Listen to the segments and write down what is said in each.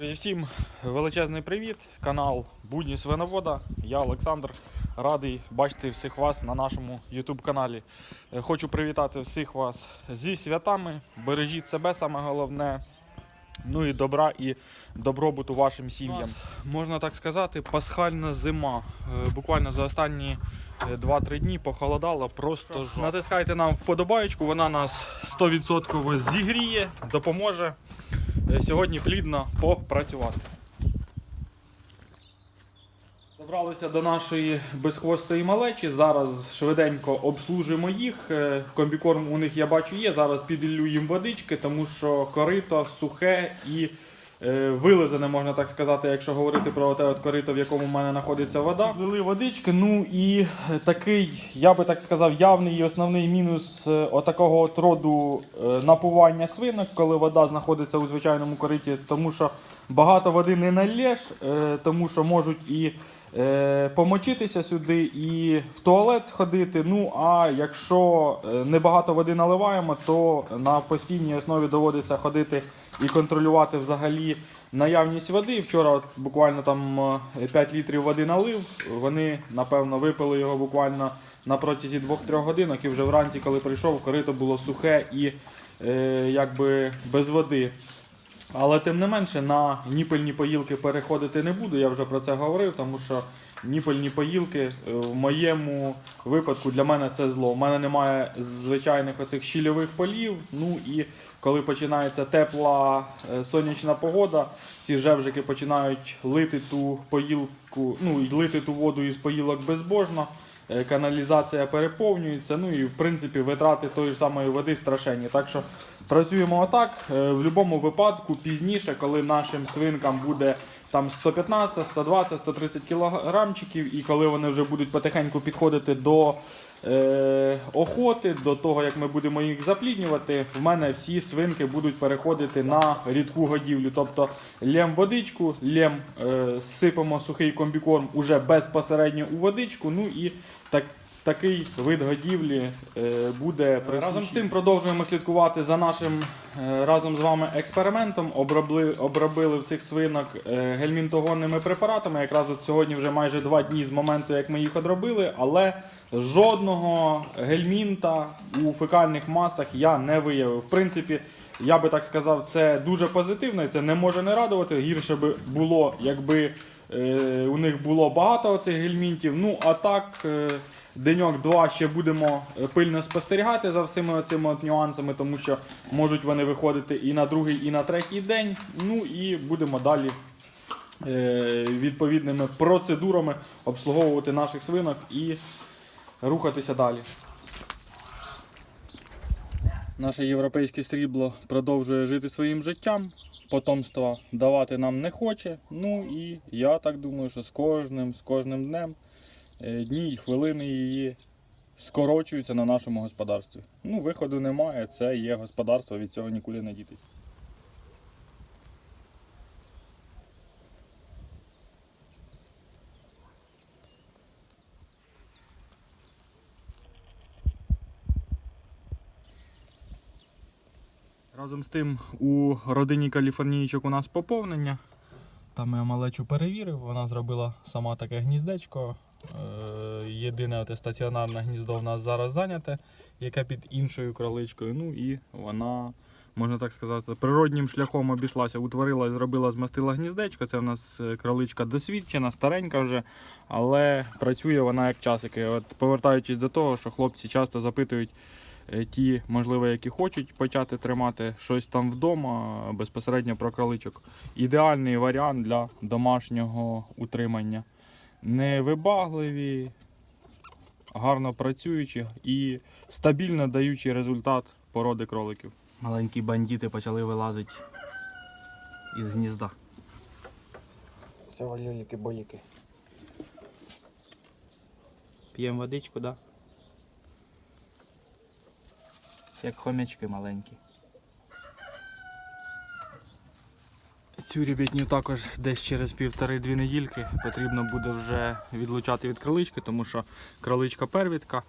Всім величезний привіт! Канал Будні Свиновода. Я Олександр. Радий бачити всіх вас на нашому YouTube каналі. Е, Хочу привітати всіх вас зі святами. Бережіть себе, саме головне. Ну і добра і добробуту вашим сім'ям. Можна так сказати, пасхальна зима. Е, Буквально за останні е, 2-3 дні похолодало, просто жах. Натискайте нам вподобаєчку, вона нас 100% зігріє, допоможе е, сьогодні плідно попрацювати. Добралися до нашої безхвостої малечі. Зараз швиденько обслужимо їх. Е, Комбікорм у них я бачу є. Зараз піділлю їм водички, тому що корито сухе і е, вилизане, можна так сказати, якщо говорити про те от корито, в якому в мене знаходиться вода. Влили водички. Ну і е, такий, я би так сказав, явний і основний мінус е, отакого от роду е, напування свинок, коли вода знаходиться у звичайному кориті, тому що багато води не налєш, е, тому що можуть і е, помочитися сюди, і в туалет сходити. Ну а якщо е, небагато води наливаємо, то на постійній основі доводиться ходити і контролювати взагалі наявність води. Вчора от буквально там е, 5 літрів води налив. Вони напевно випили його буквально на протязі 2-3 годинок, і вже вранці, коли прийшов, корито було сухе і е, якби без води. Але тим не менше на ніпельні поїлки переходити не буду, я вже про це говорив, тому що ніпельні поїлки е, в моєму випадку для мене це зло. У мене немає звичайних оцих щільових полів. Ну і коли починається тепла е, сонячна погода, ці жевжики починають лити ту поїлку, ну і лити ту воду із поїлок безбожно. Е, Каналізація переповнюється, ну і в принципі витрати тої ж самої води страшенні. Так що працюємо отак. В будь-якому випадку пізніше, коли нашим свинкам буде там 115, 120, 130 кілограмчиків, і коли вони вже будуть потихеньку підходити до е, охоти, до того як ми будемо їх запліднювати, в мене всі свинки будуть переходити на рідку годівлю. Тобто лєм водичку, лєм е, сипемо сухий комбікорм уже безпосередньо у водичку. Ну і так. Такий вид годівлі е, буде разом з тим. Продовжуємо слідкувати за нашим е, разом з вами експериментом. Обробили, обробили всіх свинок е, гельмінтогонними препаратами. Якраз от сьогодні вже майже два дні з моменту, як ми їх одробили, але жодного гельмінта у фекальних масах я не виявив. В принципі, я би так сказав, це дуже позитивно, і це не може не радувати. Гірше би було, якби у них було багато цих гельмінтів. Ну а так. Деньок-два ще будемо е, пильно спостерігати за всіми цими нюансами, тому що можуть вони виходити і на другий, і на третій день. Ну і будемо далі е, відповідними процедурами обслуговувати наших свинок і рухатися далі. Наше європейське срібло продовжує жити своїм життям. Потомства давати нам не хоче. Ну і я так думаю, що з кожним, з кожним днем дні і хвилини її скорочуються на нашому господарстві. Ну, виходу немає, це є господарство, від цього нікуди не дітись. Разом з тим у родині каліфорнійчик у нас поповнення. Там я малечу перевірив, вона зробила сама таке гніздечко. Е, Єдине оте стаціонарне гніздо в нас зараз зайняте, яке під іншою кроличкою. Ну і вона, можна так сказати, природнім шляхом обійшлася, утворила зробила, змастила гніздечко. Це в нас е, кроличка досвідчена, старенька вже, але працює вона як часики. От повертаючись до того, що хлопці часто запитують. е, Ті, можливо, які хочуть почати тримати щось там вдома, безпосередньо про кроличок. Ідеальний варіант для домашнього утримання невибагливі, гарно працюючі і стабільно даючі результат породи кроликів. Маленькі бандити почали вилазити із гнізда. Все, люліки боліки П'ємо водичку, да? Як хомячки маленькі. Цю ребятню також десь через півтори-дві недільки потрібно буде вже відлучати від кролички, тому що кроличка первідка.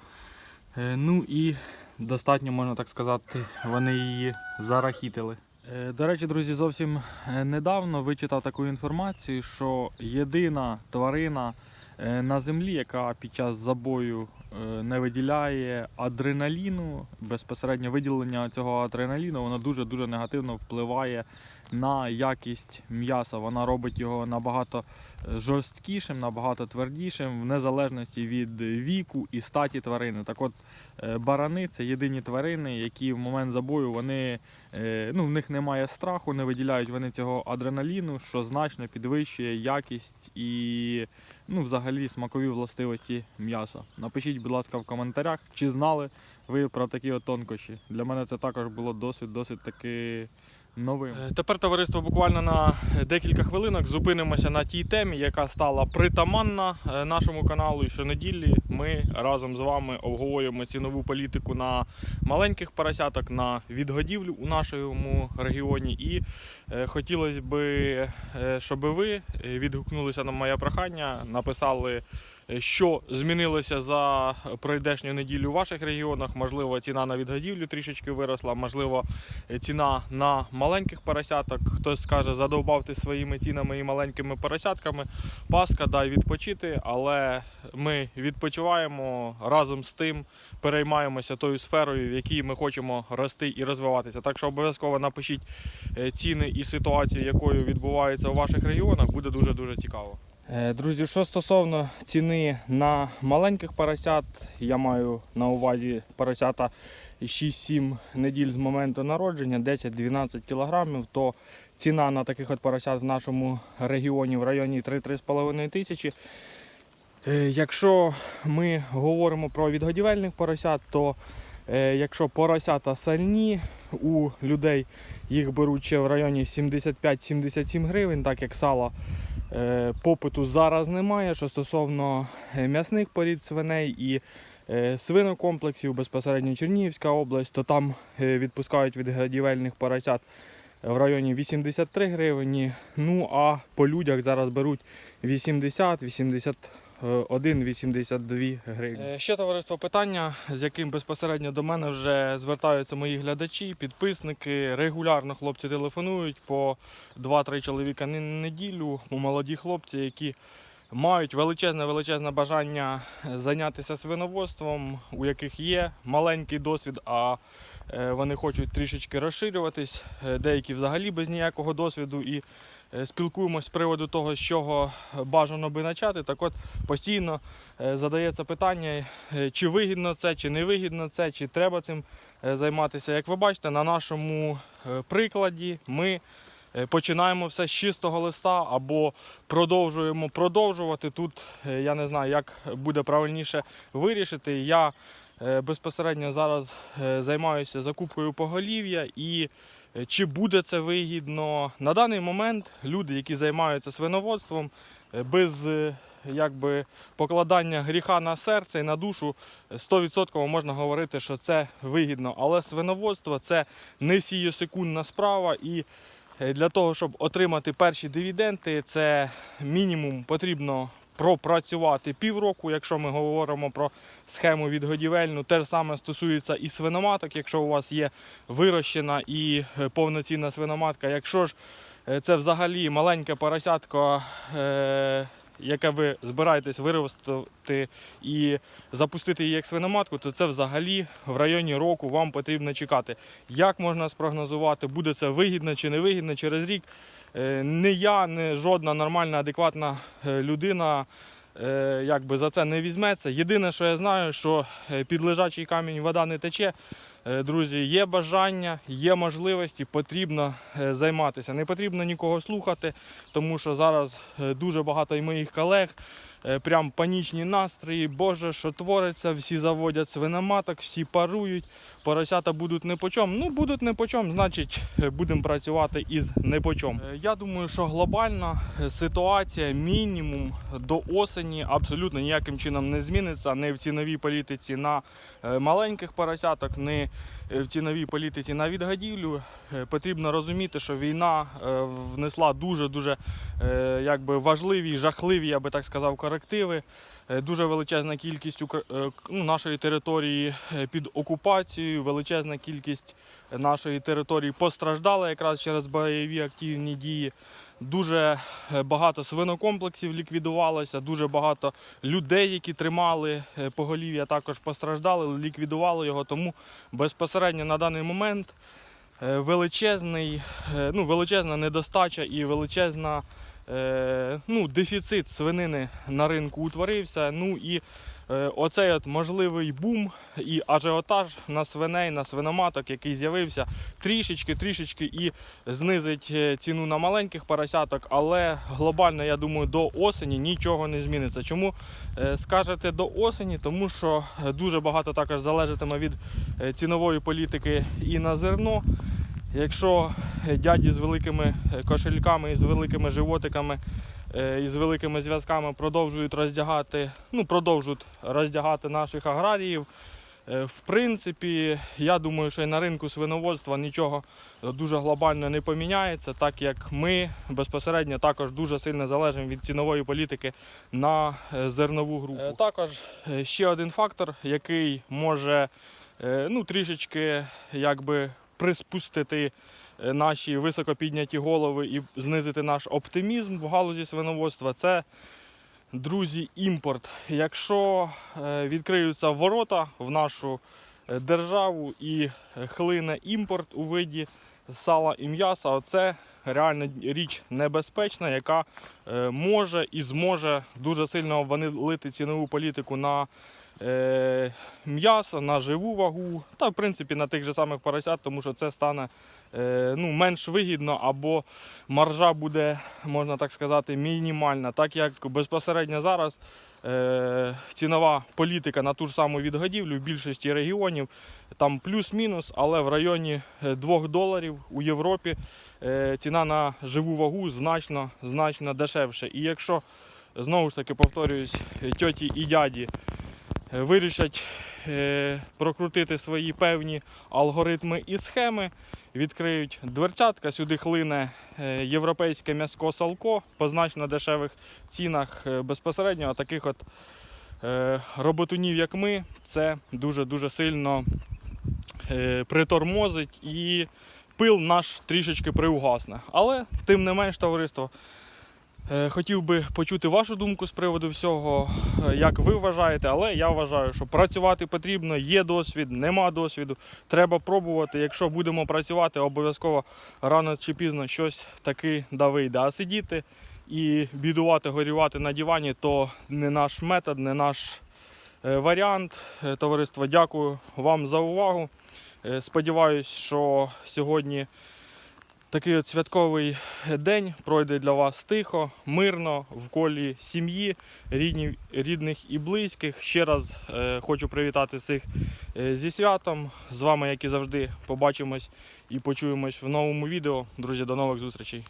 Е, Ну і достатньо, можна так сказати, вони її зарахітили. Е, До речі, друзі, зовсім е, недавно вичитав таку інформацію, що єдина тварина на землі, яка під час забою не виділяє адреналіну, безпосередньо виділення цього адреналіну, воно дуже-дуже негативно впливає на якість м'яса. Вона робить його набагато е, жорсткішим, набагато твердішим, в незалежності від віку і статі тварини. Так от, е, барани це єдині тварини, які в момент забою вони Е, ну, в них немає страху, не виділяють вони цього адреналіну, що значно підвищує якість і ну, взагалі смакові властивості м'яса. Напишіть, будь ласка, в коментарях, чи знали ви про такі от тонкощі. Для мене це також було досить досить таки новим. Е, Тепер товариство буквально на декілька хвилинок зупинимося на тій темі, яка стала притаманна е, нашому каналу. І щонеділі ми разом з вами обговорюємо цінову політику на маленьких поросяток, на відгодівлю у нашому регіоні. І е, хотілося б, щоб ви відгукнулися на моє прохання, написали. Е, Що змінилося за пройдешню неділю у ваших регіонах? Можливо, ціна на відгодівлю трішечки виросла, можливо, е, ціна на маленьких поросяток. Хтось скаже, задовбав ти своїми цінами і маленькими поросятками. Паска, дай відпочити, але ми відпочиваємо разом з тим, переймаємося тою сферою, в якій ми хочемо рости і розвиватися. Так що обов'язково напишіть е, ціни і ситуацію, якою відбувається у ваших регіонах, буде дуже дуже цікаво. Е, Друзі, що стосовно ціни на маленьких поросят, я маю на увазі поросята 6-7 неділь з моменту народження, 10-12 кілограмів, то ціна на таких от поросят в нашому регіоні в районі 3-3,5 тисячі. Е, Якщо ми говоримо про відгодівельних поросят, то якщо поросята сальні, у людей їх беруть ще в районі 75-77 гривень, так як сало е, попиту зараз немає. Що стосовно е, м'ясних порід свиней і е, свинокомплексів, безпосередньо Чернігівська область, то там е, відпускають відгодівельних поросят в районі 83 гривні. Ну а по людях зараз беруть 80, 80 1,82 гривні. Е, Ще товариство питання, з яким безпосередньо до мене вже звертаються мої глядачі, підписники. Регулярно хлопці телефонують по 2-3 чоловіка на неділю. Молоді хлопці, які мають величезне величезне бажання зайнятися свиноводством, у яких є маленький досвід, а е, вони хочуть трішечки розширюватись. Е, Деякі взагалі без ніякого досвіду і спілкуємось з приводу того, з чого бажано би почати. Так от постійно е, задається питання, е, чи вигідно це, чи не вигідно це, чи треба цим е, займатися. Як ви бачите, на нашому е, прикладі ми е, починаємо все з чистого листа або продовжуємо продовжувати. Тут е, я не знаю, як буде правильніше вирішити. Я е, безпосередньо зараз е, займаюся закупкою поголів'я і е, чи буде це вигідно. На даний момент люди, які займаються свиноводством, е, без е, якби, покладання гріха на серце і на душу, е, 100% можна говорити, що це вигідно. Але свиноводство це не сієсекундна справа. І е, для того, щоб отримати перші дивіденди, це мінімум потрібно пропрацювати півроку, якщо ми говоримо про схему відгодівельну. Те ж саме стосується і свиноматок, якщо у вас є вирощена і е, повноцінна свиноматка. Якщо ж е, це взагалі маленьке поросятко, е, яке ви збираєтесь виростити і запустити її як свиноматку, то це взагалі в районі року вам потрібно чекати. Як можна спрогнозувати, буде це вигідно чи не вигідно через рік? Е, Не я, не жодна нормальна, адекватна е, людина е, якби за це не візьметься. Єдине, що я знаю, що під лежачий камінь вода не тече. Друзі, є бажання, є можливості, потрібно займатися. Не потрібно нікого слухати, тому що зараз дуже багато і моїх колег. Е, Прям панічні настрої, Боже, що твориться, всі заводять свиноматок, всі парують, поросята будуть не по чому. Ну, будуть не по чому, значить е, будемо працювати із не по. Е, Я думаю, що глобальна ситуація мінімум до осені абсолютно ніяким чином не зміниться. Не в ціновій політиці на маленьких поросяток, не в ціновій політиці на відгадівлю. Е, Потрібно розуміти, що війна е, внесла дуже-дуже е, якби важливі, жахливі, я би так сказав, корективи. Е, Дуже величезна кількість е, ну, нашої території е, під окупацією, величезна кількість нашої території постраждала якраз через бойові активні дії. Дуже багато свинокомплексів ліквідувалося, дуже багато людей, які тримали поголів'я, також постраждали, ліквідували його. Тому безпосередньо на даний момент величезний, ну, величезна недостача і величезна ну, дефіцит свинини на ринку утворився. Ну і е, оцей от можливий бум і ажіотаж на свиней, на свиноматок, який з'явився трішечки, трішечки і знизить е, ціну на маленьких поросяток, але глобально, я думаю, до осені нічого не зміниться. Чому е, скажете до осені? Тому що е, дуже багато також залежатиме від е, цінової політики і на зерно. Якщо е, дяді з великими е, кошельками і з великими животиками е, і з великими зв'язками продовжують роздягати, ну продовжують роздягати наших аграріїв. В принципі, я думаю, що і на ринку свиноводства нічого дуже глобально не поміняється, так як ми безпосередньо також дуже сильно залежимо від цінової політики на зернову групу. Також ще один фактор, який може ну, трішечки якби приспустити е, наші високопідняті голови і знизити наш оптимізм в галузі свиноводства, це друзі, імпорт. Якщо е, відкриються ворота в нашу е, державу і хлине імпорт у виді сала і м'яса, оце реально річ небезпечна, яка е, може і зможе дуже сильно обвалити цінову політику на е, м'ясо, на живу вагу та в принципі на тих же самих поросят, тому що це стане е, ну, менш вигідно або маржа буде, можна так сказати, мінімальна, так як безпосередньо зараз цінова політика на ту ж саму відгодівлю в більшості регіонів там плюс-мінус, але в районі 2 доларів у Європі ціна на живу вагу значно, значно дешевше. І якщо знову ж таки повторююсь, тьоті і дяді е, вирішать е, прокрутити свої певні алгоритми і схеми, відкриють дверцятка, сюди хлине е, європейське м'яско салко по значно дешевих цінах е, безпосередньо а таких от е, роботунів, як ми, це дуже-дуже сильно е, притормозить і пил наш трішечки приугасне. Але тим не менш, товариство, е, хотів би почути вашу думку з приводу всього, е, як ви вважаєте, але я вважаю, що працювати потрібно, є досвід, нема досвіду. Треба пробувати. Якщо будемо працювати, обов'язково рано чи пізно щось таки да вийде. А сидіти і бідувати, горювати на дивані, то не наш метод, не наш е, варіант. Товариство, дякую вам за увагу. Е, Сподіваюсь, що сьогодні такий от святковий день пройде для вас тихо, мирно, в колі сім'ї, рідних і близьких. Ще раз е, хочу привітати всіх е, зі святом. З вами, як і завжди, побачимось і почуємось в новому відео. Друзі, до нових зустрічей.